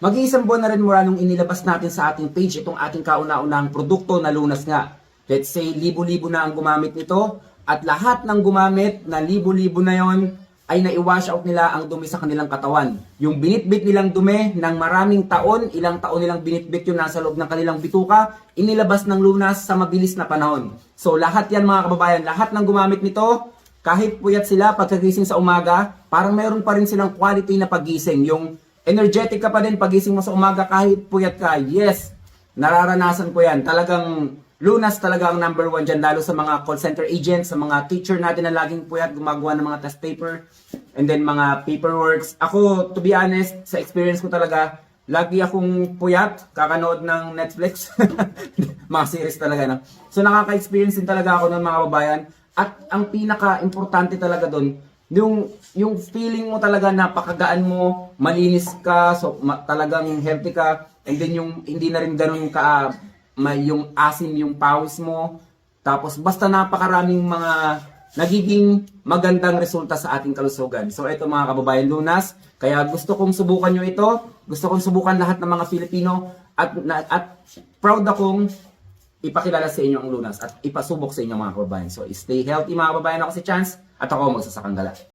Mag-iisang buwan na rin mula nung inilabas natin sa ating page itong ating kauna-unahang produkto na lunas nga. Let's say, libo-libo na ang gumamit nito at lahat ng gumamit na libo-libo na yon ay nai-wash out nila ang dumi sa kanilang katawan. Yung binitbit nilang dumi ng maraming taon, ilang taon nilang binitbit yun nasa loob ng kanilang bituka, inilabas ng lunas sa mabilis na panahon. So lahat yan mga kababayan, lahat ng gumamit nito, kahit puyat sila pagkagising sa umaga, parang mayroon pa rin silang quality na pagising. Yung energetic ka pa din pagising mo sa umaga kahit puyat ka. Yes, nararanasan ko yan. Talagang lunas talaga ang number one dyan, lalo sa mga call center agents, sa mga teacher natin na laging puyat, gumagawa ng mga test paper, and then mga paperworks. Ako, to be honest, sa experience ko talaga, lagi akong puyat, kakanood ng Netflix, mga series talaga. No? So nakaka-experience din talaga ako ng mga babayan. At ang pinaka-importante talaga doon, yung yung feeling mo talaga napakagaan mo, malinis ka, so ma- talagang healthy ka, and then yung hindi na rin ganun ka may yung asim yung pawis mo. Tapos basta napakaraming mga nagiging magandang resulta sa ating kalusugan. So ito mga kababayan lunas, kaya gusto kong subukan nyo ito. Gusto kong subukan lahat ng mga Filipino at, na, at proud akong ipakilala sa inyo ang lunas at ipasubok sa inyo mga kababayan. So stay healthy mga kababayan ako si Chance at ako magsasakang gala.